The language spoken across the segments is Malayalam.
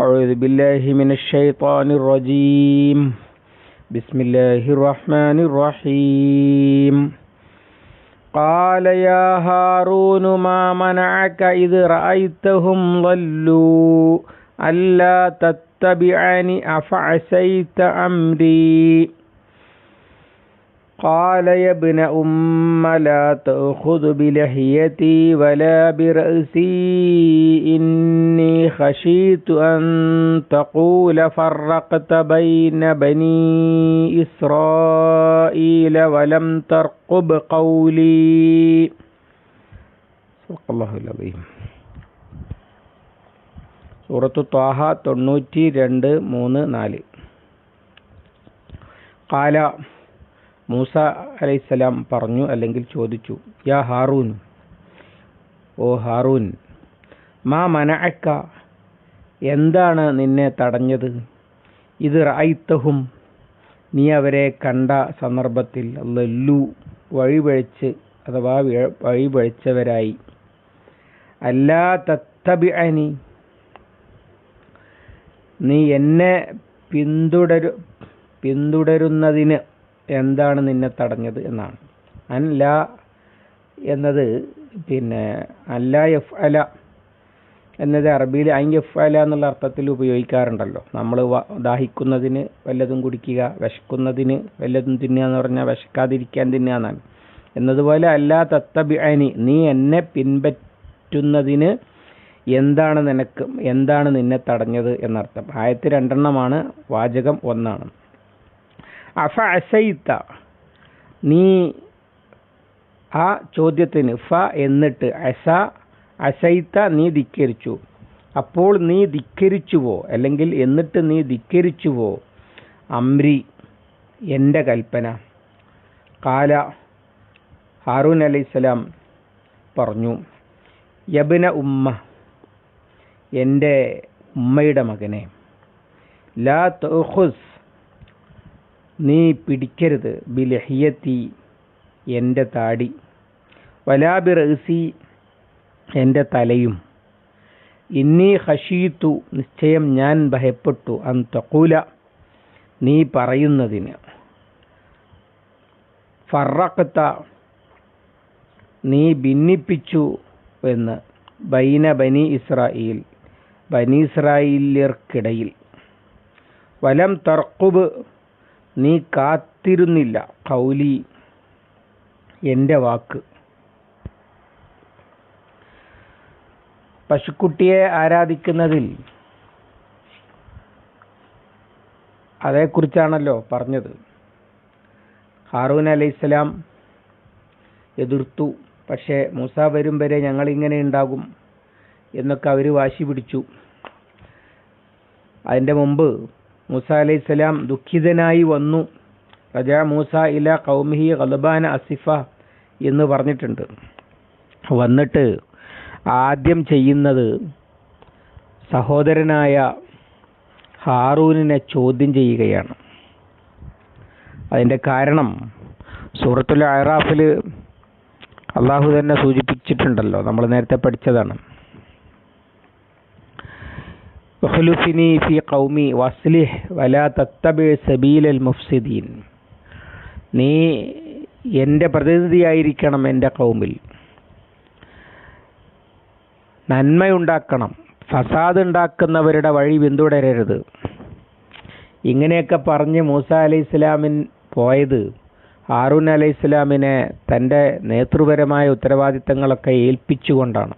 أعوذ بالله من الشيطان الرجيم. بسم الله الرحمن الرحيم. قال يا هارون ما منعك إذ رأيتهم ضلوا؟ ألا تتبعني؟ أفعسيت أمري؟ قال يا ابن أم لا تأخذ بلحيتي ولا برأسي إني خشيت أن تقول فرقت بين بني إسرائيل ولم ترقب قولي صدق الله العظيم സൂറത്തു ത്വാഹ തൊണ്ണൂറ്റി രണ്ട് മൂന്ന് നാല് കാല മൂസ അലൈഹിസ്സലാം പറഞ്ഞു അല്ലെങ്കിൽ ചോദിച്ചു യാ ഹാറൂൻ? ഓ ഹാറൂൻ മാ മനഅക്ക? എന്താണ് നിന്നെ തടഞ്ഞത്? ഇത് റായിത്തഹും നീ അവരെ കണ്ട സന്ദർഭത്തിൽ ലല്ലു വഴിപഴിച്ച് അഥവാ വഴിപഴിച്ചവരായി. അല്ലാ തത്തബിഅനി നീ എന്നെ പിന്തുടരു പിന്തുടരുന്നതിന് എന്താണ് നിന്നെ തടഞ്ഞത് എന്നാണ്. അൻ ല എന്നത് പിന്നെ അല്ല എഫ് അല എന്നത് അറബിയിൽ അൻ എഫ് അല എന്നുള്ള അർത്ഥത്തിൽ ഉപയോഗിക്കാറുണ്ടല്ലോ. നമ്മൾ ദാഹിക്കുന്നതിന് വല്ലതും കുടിക്കുക വിശക്കുന്നതിന് വല്ലതും തിന്നുക എന്ന് പറഞ്ഞാൽ വിശക്കാതിരിക്കാൻ തിന്നുക എന്നാണ് എന്നതുപോലെ അല്ല തത്തബിഅനി നീ എന്നെ പിൻപറ്റുന്നതിന് എന്താണ് നിനക്ക് എന്താണ് നിന്നെ തടഞ്ഞത് എന്നർത്ഥം. ആയത്ത് രണ്ടെണ്ണമാണ് വാചകം ഒന്നാണ്. അഫ അസൈത്ത. നീ ആ ചോദ്യത്തിന് ഫ എന്നിട്ട് അസ അസൈത്ത നീ ധിക്കരിച്ചു. അപ്പോൾ നീ ധിക്കരിച്ചുവോ? അല്ലെങ്കിൽ എന്നിട്ട് നീ ധിക്കരിച്ചുവോ? അമ്രി എന്റെ കൽപ്പന. കാല ഹാറൂൻ അലൈഹിസ്സലാം പറഞ്ഞു യബിന ഉമ്മ എന്റെ ഉമ്മയുടെ മകനെ. ലാ തോഹുസ് നീ പിടിക്കരുത്. ബിലഹിയത്തി എന്റെ താടി. വലാബി റസി എന്റെ തലയും. ഇന്നി ഹഷീത്തു നിശ്ചയം ഞാൻ ഭയപ്പെട്ടു. അൻ തക്കൂല നീ പറയുന്നതിന്. ഫറക്കത്ത നീ ഭിന്നിപ്പിച്ചു എന്ന്. ബൈന ബനി ഇസ്രായേൽ ബനി ഇസ്രായേലിയർക്കിടയിൽ വലം തർക്കുബ് നീ കാത്തിരുന്നില്ല. കൗലി എന്റെ വാക്ക്. പശുക്കുട്ടിയെ ആരാധിക്കുന്നതിൽ അതേക്കുറിച്ചാണല്ലോ പറഞ്ഞത്. ഹാറൂൻ അലൈഹിസ്സലാം എതിർത്തു. പക്ഷേ മൂസ വരും വരെ ഞങ്ങളിങ്ങനെ ഉണ്ടാകും എന്നൊക്കെ അവർ വാശി പിടിച്ചു. അതിന്റെ മുമ്പ് മൂസ അലൈഹി സ്വലാം ദുഃഖിതനായി വന്നു. റജ മൂസ ഇല കൗമിഹി ഖലബാന അസിഫ എന്ന് പറഞ്ഞിട്ടുണ്ട്. വന്നിട്ട് ആദ്യം ചെയ്യുന്നത് സഹോദരനായ ഹാറൂനിനെ ചോദ്യം ചെയ്യുകയാണ്. അതിന്റെ കാരണം സൂറത്തുൽ അറാഫിൽ അള്ളാഹു തന്നെ സൂചിപ്പിച്ചിട്ടുണ്ടല്ലോ. നമ്മൾ നേരത്തെ പഠിച്ചതാണ്. വഖ്ലുഫിനി ഫി കൗമി വസ്ലിഹ് വലാ തത്തബി സബീലൽ മുഫ്സിദീൻ നീ എന്റെ പ്രതിനിധിയായിരിക്കണം എന്റെ കൗമിൽ. നന്മയുണ്ടാക്കണം. ഫസാദ് ഉണ്ടാക്കുന്നവരുടെ വഴി പിന്തുടരരുത്. ഇങ്ങനെയൊക്കെ പറഞ്ഞ് മൂസ അലൈഹി ഇസ്ലാമിൻ പോയത്. ഹാറൂൻ അലൈഹി ഇസ്ലാമിനെ തന്റെ നേതൃപരമായ ഉത്തരവാദിത്തങ്ങളൊക്കെ ഏൽപ്പിച്ചുകൊണ്ടാണ്.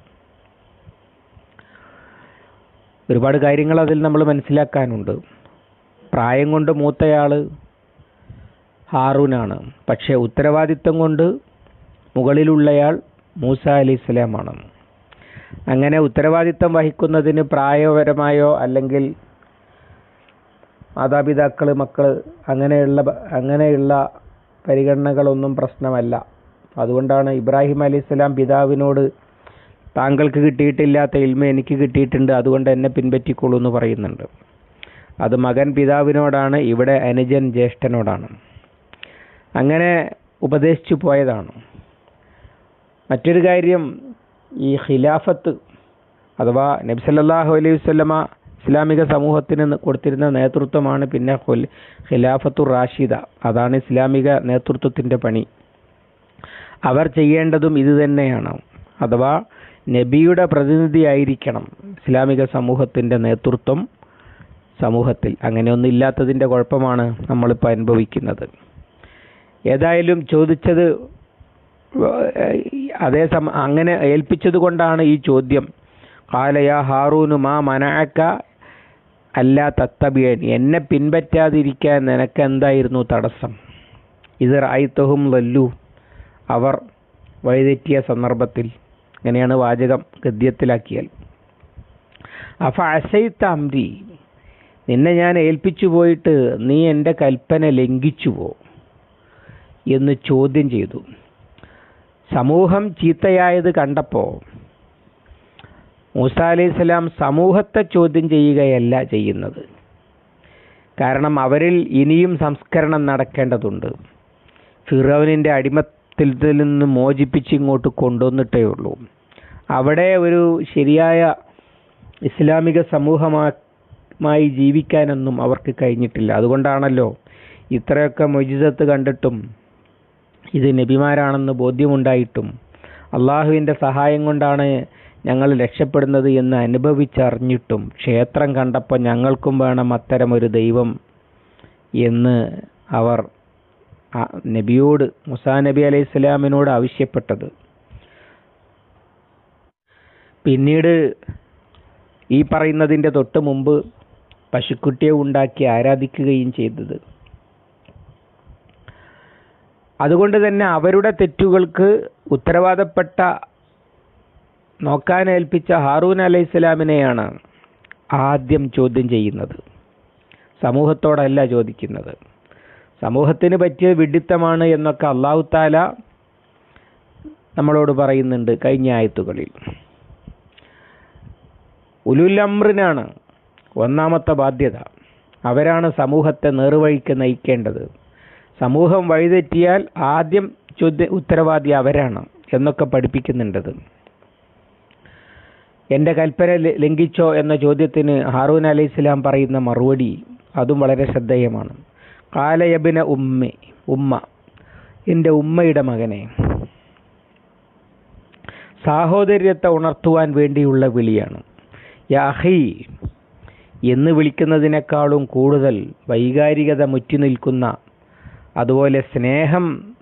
ഒരുപാട് കാര്യങ്ങൾ അതിൽ നമ്മൾ മനസ്സിലാക്കാനുണ്ട്. പ്രായം കൊണ്ട് മൂത്തയാൾ ഹാറൂനാണ്. പക്ഷേ ഉത്തരവാദിത്തം കൊണ്ട് മുകളിലുള്ളയാൾ മൂസ അലി ഇസ്ലാമാണ് അങ്ങനെ ഉത്തരവാദിത്തം വഹിക്കുന്നതിന് പ്രായപരമായോ അല്ലെങ്കിൽ മാതാപിതാക്കൾ മക്കൾ അങ്ങനെയുള്ള അങ്ങനെയുള്ള പരിഗണനകളൊന്നും പ്രശ്നമല്ല. അതുകൊണ്ടാണ് ഇബ്രാഹിം അലി ഇസ്ലാം പിതാവിനോട് താങ്കൾക്ക് കിട്ടിയിട്ടില്ലാത്ത ഇൽമ എനിക്ക് കിട്ടിയിട്ടുണ്ട് അതുകൊണ്ട് എന്നെ പിൻപറ്റിക്കോളൂ എന്ന് പറയുന്നുണ്ട്. അത് മകൻ പിതാവിനോടാണ് ഇവിടെ അനുജൻ ജ്യേഷ്ഠനോടാണ്. അങ്ങനെ ഉപദേശിച്ചു പോയതാണ്. മറ്റൊരു കാര്യം ഈ ഖിലാഫത്ത് അഥവാ നബ്സല്ലാഹു അലൈഹി വസ്ലമ ഇസ്ലാമിക സമൂഹത്തിന് കൊടുത്തിരുന്ന നേതൃത്വമാണ് പിന്നെ ഖിലാഫത്തു റാഷിദ അതാണ് ഇസ്ലാമിക നേതൃത്വത്തിന്റെ പണി. അവർ ചെയ്യേണ്ടതും ഇത് തന്നെയാണ്. അഥവാ നബിയുടെ പ്രതിനിധിയായിരിക്കണം ഇസ്ലാമിക സമൂഹത്തിന്റെ നേതൃത്വം സമൂഹത്തിൽ. അങ്ങനെയൊന്നും ഇല്ലാത്തതിന്റെ കുഴപ്പമാണ് നമ്മളിപ്പോൾ അനുഭവിക്കുന്നത്. ഏതായാലും ചോദിച്ചത് അതേ സമ അങ്ങനെ ഏൽപ്പിച്ചത് കൊണ്ടാണ് ഈ ചോദ്യം. കാലയ ഹാറൂനു മാ മനഅക്ക അല്ല തത്തബിയൻ എന്നെ പിൻപറ്റാതിരിക്കാൻ നിനക്ക് എന്തായിരുന്നു തടസ്സം? ഇത് റായിത്തഹും ലല്ലു. അവർ വഴിതെറ്റിയ സന്ദർഭത്തിൽ ഇങ്ങനെയാണ് വാചകം ഗദ്യത്തിലാക്കിയാൽ. അഫ അസൈത്ത അംരി നിന്നെ ഞാൻ ഏൽപ്പിച്ചു പോയിട്ട് നീ എന്റെ കൽപ്പന ലംഘിച്ചു പോ എന്ന് ചോദ്യം ചെയ്തു. സമൂഹം ചീത്തയായത് കണ്ടപ്പോൾ മൂസ അലൈഹി സ്വലാം സമൂഹത്തെ ചോദ്യം ചെയ്യുകയല്ല ചെയ്യുന്നത്. കാരണം അവരിൽ ഇനിയും സംസ്കരണം നടക്കേണ്ടതുണ്ട്. ഫിറോവിനിന്റെ അടിമത്തിൽ നിന്ന് മോചിപ്പിച്ച് ഇങ്ങോട്ട് കൊണ്ടുവന്നിട്ടേ ഉള്ളൂ. അവിടെ ഒരു ശരിയായ ഇസ്ലാമിക സമൂഹമായി ജീവിക്കാനൊന്നും അവർക്ക് കഴിഞ്ഞിട്ടില്ല. അതുകൊണ്ടാണല്ലോ ഇത്രയൊക്കെ മൊജിസത്ത് കണ്ടിട്ടും ഇത് നബിമാരാണെന്ന് ബോധ്യമുണ്ടായിട്ടും അള്ളാഹുവിന്റെ സഹായം കൊണ്ടാണ് ഞങ്ങൾ രക്ഷപ്പെടുന്നത് എന്ന് അനുഭവിച്ചറിഞ്ഞിട്ടും ക്ഷേത്രം കണ്ടപ്പോൾ ഞങ്ങൾക്കും വേണം അത്തരമൊരു ദൈവം എന്ന് അവർ നബിയോട് മുസാ നബി അലൈഹി സ്വലാമിനോട് ആവശ്യപ്പെട്ടത്. പിന്നീട് ഈ പറയുന്നതിന്റെ തൊട്ട് മുമ്പ് പശുക്കുട്ടിയെ ഉണ്ടാക്കി ആരാധിക്കുകയും ചെയ്തത്. അതുകൊണ്ട് തന്നെ അവരുടെ തെറ്റുകൾക്ക് ഉത്തരവാദപ്പെട്ട നോക്കാൻ ഏൽപ്പിച്ച ഹാറൂൻ അലൈഹി സ്വലാമിനെയാണ് ആദ്യം ചോദ്യം ചെയ്യുന്നത്. സമൂഹത്തോടല്ല ചോദിക്കുന്നത്. സമൂഹത്തിന് പറ്റിയ വിഡിത്തമാണ് എന്നൊക്കെ അള്ളാഹു താല നമ്മളോട് പറയുന്നുണ്ട് കഴിഞ്ഞ ആയത്തുകളിൽ. ഉലുലമ്രനാണ് ഒന്നാമത്തെ ബാധ്യത. അവരാണ് സമൂഹത്തെ നേർവഴിക്ക് നയിക്കേണ്ടത്. സമൂഹം വഴിതെറ്റിയാൽ ആദ്യം ചോദ്യ ഉത്തരവാദി അവരാണ് എന്നൊക്കെ പഠിപ്പിക്കുന്നുണ്ടത്. എന്റെ കൽപ്പന ലംഘിച്ചോ എന്ന ചോദ്യത്തിന് ഹാറൂൻ അലൈഹി സ്വലാം പറയുന്ന മറുപടി അതും വളരെ ശ്രദ്ധേയമാണ്. കാലയബിന ഉമ്മ ഉമ്മ. എന്റെ ഉമ്മയുടെ മകനെ. സാഹോദര്യത്തെ ഉണർത്തുവാൻ വേണ്ടിയുള്ള വിളിയാണ്. യാഹി എന്ന് വിളിക്കുന്നതിനേക്കാളും കൂടുതൽ വൈകാരികത മുറ്റി നിൽക്കുന്ന അതുപോലെ സ്നേഹം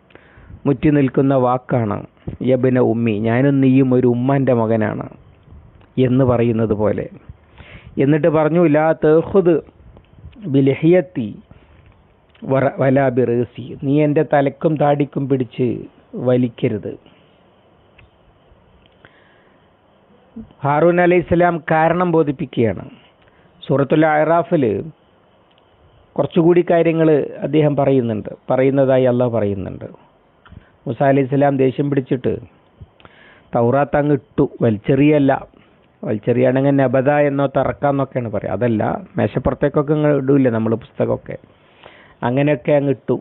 മുറ്റി നിൽക്കുന്ന വാക്കാണ് യബിന ഉമ്മി. ഞാനും നീയും ഒരു ഉമ്മന്റെ മകനാണ് എന്ന് പറയുന്നത് പോലെ. എന്നിട്ട് പറഞ്ഞു ലാ തേഹുദ് ബിലഹിയത്തി വലാ റേസി. നീ എന്റെ തലക്കും താടിക്കും പിടിച്ച് വലിക്കരുത്. ഹാറൂൻ അലൈഹി സ്വലാം കാരണം ബോധിപ്പിക്കുകയാണ്. സൂറത്തുൽ അറാഫിൽ കുറച്ചുകൂടി കാര്യങ്ങൾ അദ്ദേഹം പറയുന്നുണ്ട്. പറയുന്നതായി അള്ളാഹ് പറയുന്നുണ്ട്. മുസ അലൈഹി സ്വലാം ദേഷ്യം പിടിച്ചിട്ട് തൗറാത്ത് അങ്ങ് ഇട്ടു. വലിച്ചെറിയല്ല. വലിച്ചെറിയാണെങ്കിൽ നബദ എന്നോ തറക്കാന്നൊക്കെയാണ് പറയുക. അതല്ല മേശപ്പുറത്തേക്കൊക്കെ ഇടൂല്ലേ നമ്മൾ പുസ്തകമൊക്കെ. അങ്ങനെയൊക്കെ അങ്ങ് ഇട്ടു.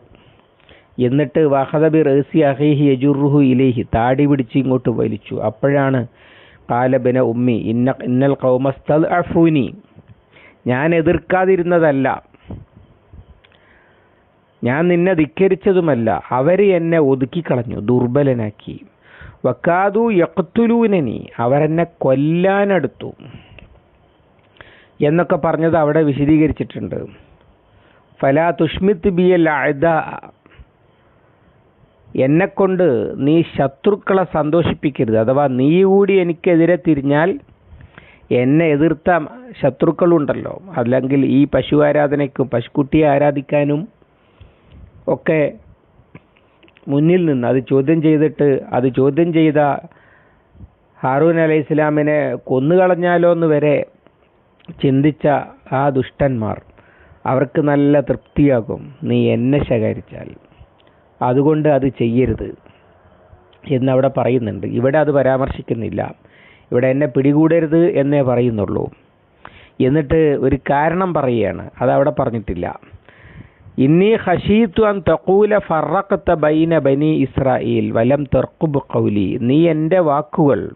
എന്നിട്ട് വഹദബി റേസി അഹേഹി യജുറുഹു ഇലേഹി താടി പിടിച്ച് ഇങ്ങോട്ട് വലിച്ചു. അപ്പോഴാണ് കാലബിന ഉമ്മി ഇന്ന ഇന്നൽ കൗമസ്തൽ അഫൂനി ഞാൻ എതിർക്കാതിരുന്നതല്ല. ഞാൻ നിന്നെ ധിക്കരിച്ചതുമല്ല. അവർ എന്നെ ഒതുക്കിക്കളഞ്ഞു ദുർബലനാക്കി. വക്കാതു യക്തുലൂനനി അവരെന്നെ കൊല്ലാനെടുത്തു. എന്നൊക്കെ പറഞ്ഞത് അവിടെ വിശദീകരിച്ചിട്ടുണ്ട്. ഫലാ തുഷ്മിത്ത് ബിയൽ അഴുത എന്നെക്കൊണ്ട് നീ ശത്രുക്കളെ സന്തോഷിപ്പിക്കരുത്. അഥവാ നീ കൂടി എനിക്കെതിരെ തിരിഞ്ഞാൽ എന്നെ എതിർത്ത ശത്രുക്കളുണ്ടല്ലോ. അല്ലെങ്കിൽ ഈ പശു ആരാധനയ്ക്കും പശുക്കുട്ടിയെ ആരാധിക്കാനും ഒക്കെ മുന്നിൽ നിന്ന് അത് ചോദ്യം ചെയ്തിട്ട് അത് ചോദ്യം ചെയ്ത ഹാറൂൻ അലൈഹി ഇസ്ലാമിനെ കൊന്നുകളഞ്ഞാലോ എന്ന് വരെ ചിന്തിച്ച ആ ദുഷ്ടന്മാർ. അവർക്ക് നല്ല തൃപ്തിയാകും. നീ എന്നെ ശകാരിച്ചാൽ അതുകൊണ്ട് അത് ചെയ്യരുത് എന്നവിടെ പറയുന്നുണ്ട്. ഇവിടെ അത് പരാമർശിക്കുന്നില്ല. ഇവിടെ എന്നെ പിടികൂടരുത് എന്നേ പറയുന്നുള്ളൂ. എന്നിട്ട് ഒരു കാരണം പറയുകയാണ്. അതവിടെ പറഞ്ഞിട്ടില്ല. ഇന്നി ഹഷീത്തു അൻ തഖൂല ഫറക്കത്ത ബൈന ബനി ഇസ്രായേൽ വലം തെർക്കുബ് കൗലി നീ എന്റെ വാക്കുകൾ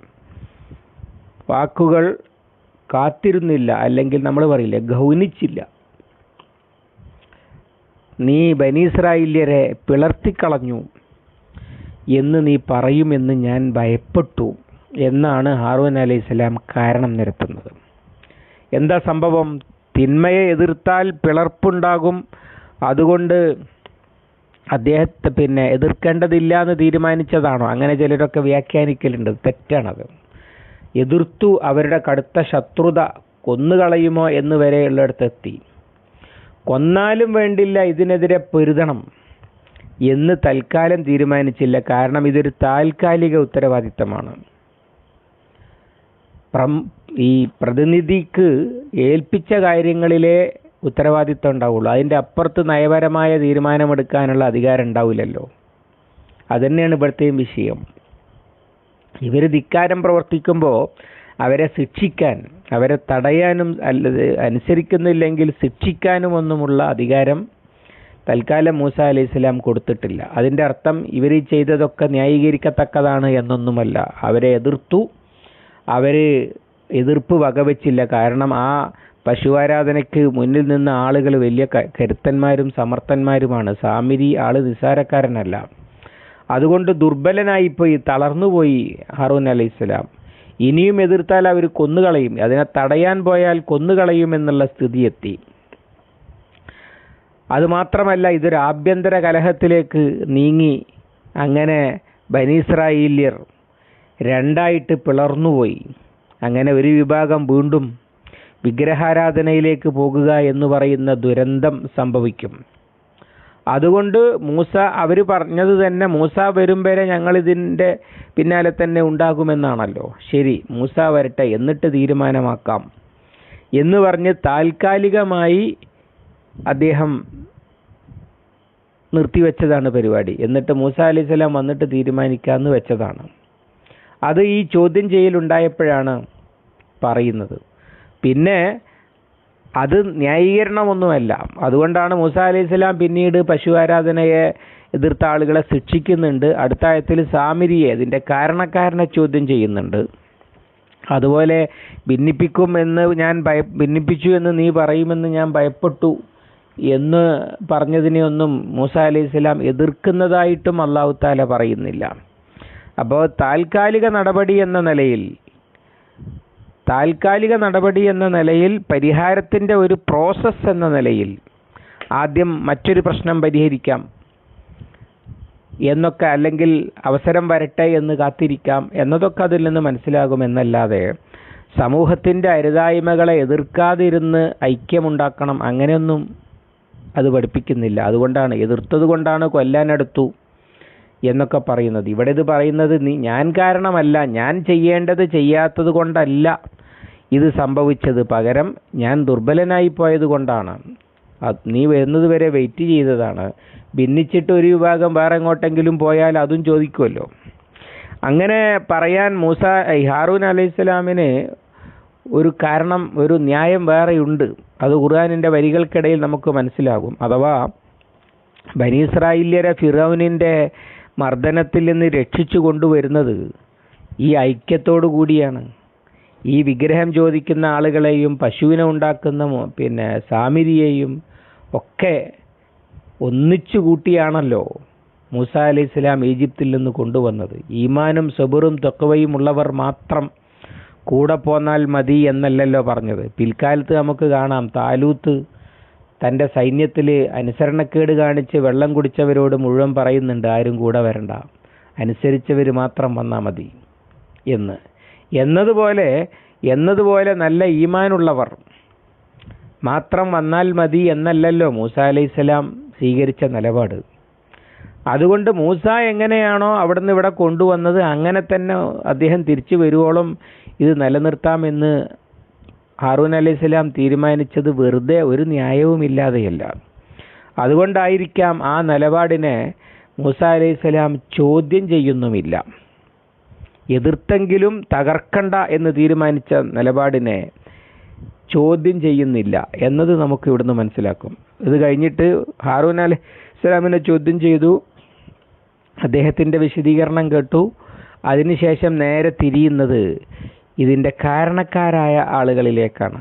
വാക്കുകൾ കാത്തിരുന്നില്ല. അല്ലെങ്കിൽ നമ്മൾ പറയില്ല ഗൗനിച്ചില്ല. നീ ബനീസ്രായില്യരെ പിളർത്തിക്കളഞ്ഞു എന്ന് നീ പറയുമെന്ന് ഞാൻ ഭയപ്പെട്ടു എന്നാണ് ഹാറൂൻ അലൈഹി സ്വലാം കാരണം നിരത്തുന്നത്. എന്താ സംഭവം? തിന്മയെ എതിർത്താൽ പിളർപ്പുണ്ടാകും. അതുകൊണ്ട് അദ്ദേഹത്തെ പിന്നെ എതിർക്കേണ്ടതില്ല എന്ന് തീരുമാനിച്ചതാണോ? അങ്ങനെ ചിലരൊക്കെ വ്യാഖ്യാനിക്കലുണ്ട്. തെറ്റാണത്. എതിർത്തു അവരുടെ കടുത്ത ശത്രുത കൊന്നുകളയുമോ എന്ന് വരെയുള്ളിടത്തെത്തി. കൊന്നാലും വേണ്ടില്ല ഇതിനെതിരെ പൊരുതണം എന്ന് തൽക്കാലം തീരുമാനിച്ചില്ല. കാരണം ഇതൊരു താൽക്കാലിക ഉത്തരവാദിത്തമാണ്. ഈ പ്രതിനിധിക്ക് ഏൽപ്പിച്ച കാര്യങ്ങളിലെ ഉത്തരവാദിത്തം ഉണ്ടാവുള്ളൂ. അതിന്റെ അപ്പുറത്ത് നയപരമായ തീരുമാനമെടുക്കാനുള്ള അധികാരം ഉണ്ടാവില്ലല്ലോ. അതുതന്നെയാണ് ഇവിടുത്തെയും വിഷയം. ഇവർ ധിക്കാരം പ്രവർത്തിക്കുമ്പോൾ അവരെ ശിക്ഷിക്കാൻ അവരെ തടയാനും അല്ലത് അനുസരിക്കുന്നില്ലെങ്കിൽ ശിക്ഷിക്കാനും ഒന്നുമുള്ള അധികാരം തൽക്കാലം മൂസ അലി സ്വലാം കൊടുത്തിട്ടില്ല. അതിന്റെ അർത്ഥം ഇവർ ചെയ്തതൊക്കെ ന്യായീകരിക്കത്തക്കതാണ് എന്നൊന്നുമല്ല. അവരെ എതിർത്തു അവർ എതിർപ്പ് വകവെച്ചില്ല. കാരണം ആ പശുവാരാധനയ്ക്ക് മുന്നിൽ നിന്ന് ആളുകൾ വലിയ കരുത്തന്മാരും സമർത്ഥന്മാരുമാണ്. സാമിരി ആൾ നിസാരക്കാരനല്ല അതുകൊണ്ട് ദുർബലനായിപ്പോയി തളർന്നുപോയി ഹറൂൻ അലൈഹി സ്വലാം. ഇനിയും എതിർത്താൽ അവർ കൊന്നുകളയും. അതിനെ തടയാൻ പോയാൽ കൊന്നുകളയും എന്നുള്ള സ്ഥിതി എത്തി അതുമാത്രമല്ല ഇതൊരു ആഭ്യന്തര കലഹത്തിലേക്ക് നീങ്ങി. അങ്ങനെ ബനീസ്രായില്യർ രണ്ടായിട്ട് പിളർന്നുപോയി. അങ്ങനെ ഒരു വിഭാഗം വീണ്ടും വിഗ്രഹാരാധനയിലേക്ക് പോകുക എന്ന് പറയുന്ന ദുരന്തം സംഭവിക്കും. അതുകൊണ്ട് മൂസ അവർ പറഞ്ഞത് തന്നെ മൂസ വരും വരെ ഞങ്ങളിതിന്റെ പിന്നാലെ തന്നെ ഉണ്ടാകുമെന്നാണല്ലോ. ശരി മൂസ വരട്ടെ എന്നിട്ട് തീരുമാനമാക്കാം. എന്ന് പറഞ്ഞ് താൽക്കാലികമായി അദ്ദേഹം നിർത്തിവെച്ചതാണ് പരിപാടി. എന്നിട്ട് മൂസ അലിസ്ലാം വന്നിട്ട് തീരുമാനിക്കാമെന്ന് വെച്ചതാണ്. അത് ഈ ചോദ്യം ചെയ്യലുണ്ടായപ്പോഴാണ് പറയുന്നത്. പിന്നെ അത് ന്യായീകരണമൊന്നുമല്ല. അതുകൊണ്ടാണ് മൂസ അലൈഹി സ്വലാം പിന്നീട് പശു ആരാധനയെ എതിർത്ത ആളുകളെ ശിക്ഷിക്കുന്നുണ്ട്. അടുത്ത ആയത്തിൽ സാമിരിയെ അതിന്റെ കാരണക്കാരനെ ചോദ്യം ചെയ്യുന്നുണ്ട്. അതുപോലെ ഭിന്നിപ്പിക്കും എന്ന് ഞാൻ ഭയ ഭിന്നിപ്പിച്ചു എന്ന് നീ പറയുമെന്ന് ഞാൻ ഭയപ്പെട്ടു എന്ന് പറഞ്ഞതിനെയൊന്നും മൂസ അലൈഹി സ്വലാം എതിർക്കുന്നതായിട്ടും അള്ളാഹു താല പറയുന്നില്ല. അപ്പോൾ താൽക്കാലിക നടപടി എന്ന നിലയിൽ താൽക്കാലിക നടപടി എന്ന നിലയിൽ പരിഹാരത്തിന്റെ ഒരു പ്രോസസ്സ് എന്ന നിലയിൽ ആദ്യം മറ്റൊരു പ്രശ്നം പരിഹരിക്കാം. എന്നൊക്കെ അല്ലെങ്കിൽ അവസരം വരട്ടെ എന്ന് കാത്തിരിക്കാം. എന്നതൊക്കെ അതിൽ നിന്ന് മനസ്സിലാകുമെന്നല്ലാതെ സമൂഹത്തിന്റെ അരുതായ്മകളെ എതിർക്കാതിരുന്ന് ഐക്യമുണ്ടാക്കണം അങ്ങനെയൊന്നും അത് പഠിപ്പിക്കുന്നില്ല. അതുകൊണ്ടാണ് എതിർത്തത് കൊണ്ടാണ് കൊല്ലാനെടുത്തു എന്നൊക്കെ പറയുന്നത്. ഇവിടെ ഇത് പറയുന്നത് നീ ഞാൻ കാരണമല്ല ഞാൻ ചെയ്യേണ്ടത് ചെയ്യാത്തത് കൊണ്ടല്ല ഇത് സംഭവിച്ചത്. പകരം ഞാൻ ദുർബലനായി പോയത് കൊണ്ടാണ്. നീ വരുന്നത് വരെ വെയിറ്റ് ചെയ്തതാണ്. ഭിന്നിച്ചിട്ട് ഒരു വിഭാഗം വേറെ എങ്ങോട്ടെങ്കിലും പോയാൽ അതും ചോദിക്കുമല്ലോ അങ്ങനെ പറയാൻ മൂസ ഹാറൂൻ അലൈഹി സ്വലാമിന് ഒരു കാരണം ഒരു ന്യായം വേറെയുണ്ട്. അത് ഖുർആാനിന്റെ വരികൾക്കിടയിൽ നമുക്ക് മനസ്സിലാകും. അഥവാ ബനീസ്രായില്യരെ ഫിറൌനിന്റെ മർദ്ദനത്തിൽ നിന്ന് രക്ഷിച്ചു കൊണ്ടുവരുന്നത് ഈ ഐക്യത്തോടു കൂടിയാണ്. ഈ വിഗ്രഹം ചോദിക്കുന്ന ആളുകളെയും പശുവിനെ ഉണ്ടാക്കുന്ന പിന്നെ സാമിരിയെയും ഒക്കെ ഒന്നിച്ചു കൂട്ടിയാണല്ലോ മൂസ അലി ഇസ്ലാം ഈജിപ്തിൽ നിന്ന് കൊണ്ടുവന്നത്. ഈമാനും സബുറും തൊക്കവയും ഉള്ളവർ മാത്രം കൂടെ പോന്നാൽ മതി എന്നല്ലല്ലോ പറഞ്ഞത്. പിൽക്കാലത്ത് നമുക്ക് കാണാം താലൂത്ത് തന്റെ സൈന്യത്തിൽ അനുസരണക്കേട് കാണിച്ച് വെള്ളം കുടിച്ചവരോട് മുഴുവൻ പറയുന്നുണ്ട് ആരും കൂടെ വരണ്ട. അനുസരിച്ചവർ മാത്രം വന്നാൽ മതി. എന്ന്. എന്നതുപോലെ എന്നതുപോലെ നല്ല ഈമാനുള്ളവർ മാത്രം വന്നാൽ മതി എന്നല്ലല്ലോ മൂസ അലൈഹിസ്സലാം സ്വീകരിച്ച നിലപാട്. അതുകൊണ്ട് മൂസ എങ്ങനെയാണോ അവിടുന്ന് ഇവിടെ കൊണ്ടുവന്നത് അങ്ങനെ തന്നെ അദ്ദേഹം തിരിച്ചു വരുവോളം ഇത് നിലനിർത്താമെന്ന് ഹാറൂൻ അലൈഹി സ്വലാം തീരുമാനിച്ചത് വെറുതെ ഒരു ന്യായവുമില്ലാതെയല്ല അതുകൊണ്ടായിരിക്കാം ആ നിലപാടിനെ മൂസ അലൈഹി സ്വലാം ചോദ്യം ചെയ്യുന്നുമില്ല. എതിർത്തെങ്കിലും തകർക്കണ്ട എന്ന് തീരുമാനിച്ച നിലപാടിനെ ചോദ്യം ചെയ്യുന്നില്ല എന്നത് നമുക്ക് ഇവിടുന്ന് മനസ്സിലാക്കും. ഇത് കഴിഞ്ഞിട്ട് ഹാറൂൻ അലൈഹി സ്വലാമിനെ ചോദ്യം ചെയ്തു. അദ്ദേഹത്തിന്റെ വിശദീകരണം കേട്ടു. അതിനുശേഷം നേരെ തിരിയുന്നത് ഇതിന്റെ കാരണക്കാരായ ആളുകളിലേക്കാണ്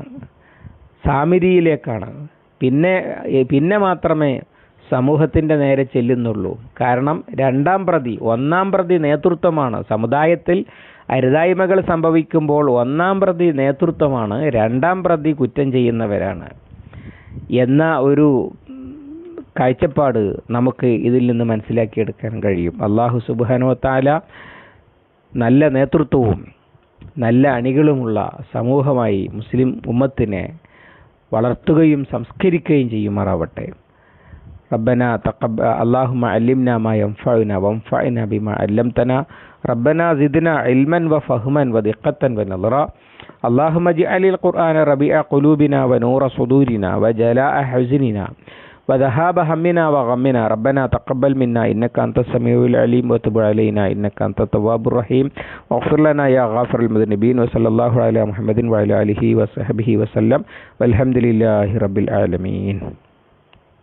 സാമിരിയിലേക്കാണ് പിന്നെ പിന്നെ മാത്രമേ സമൂഹത്തിന്റെ നേരെ ചെല്ലുന്നുള്ളൂ. കാരണം രണ്ടാം പ്രതി ഒന്നാം പ്രതി നേതൃത്വമാണ്. സമുദായത്തിൽ അരുതായ്മകൾ സംഭവിക്കുമ്പോൾ ഒന്നാം പ്രതി നേതൃത്വമാണ് രണ്ടാം പ്രതി കുറ്റം ചെയ്യുന്നവരാണ്. എന്ന ഒരു കാഴ്ചപ്പാട് നമുക്ക് ഇതിൽ നിന്ന് മനസ്സിലാക്കിയെടുക്കാൻ കഴിയും. അള്ളാഹു സുബാനോ താല നല്ല നേതൃത്വവും നല്ല അണികളുമുള്ള സമൂഹമായി മുസ്ലിം ഉമ്മത്തിനെ വളർത്തുകയും സംസ്കരിക്കുകയും ചെയ്യുമാറാവട്ടെ ربنا تقبل اللهم علمنا ما ينفعنا وانفعنا بما علمتنا ربنا زدنا علما وفهما ودقة ونظرا اللهم اجعل القرآن ربيع قلوبنا ونور صدورنا وجلاء حزننا വദഹാബ ഹമ്മിന വഗമ്മിന റബ്ബന തഖബ്ബൽ മിന്ന ഇന്നക അന്ത സമീഉൽ അലീം വതുബ് അലൈന ഇന്നക അന്ത റഹീം വഗ്ഫിർ ലന യാ ഗാഫിറുൽ മുദ്നിബീൻ വസല്ലല്ലാഹു അലാ മുഹമ്മദിൻ വഅലാ അലിഹി വസഹബിഹി വസല്ലം വൽഹംദുലില്ലാഹി റബ്ബിൽ ആലമീൻ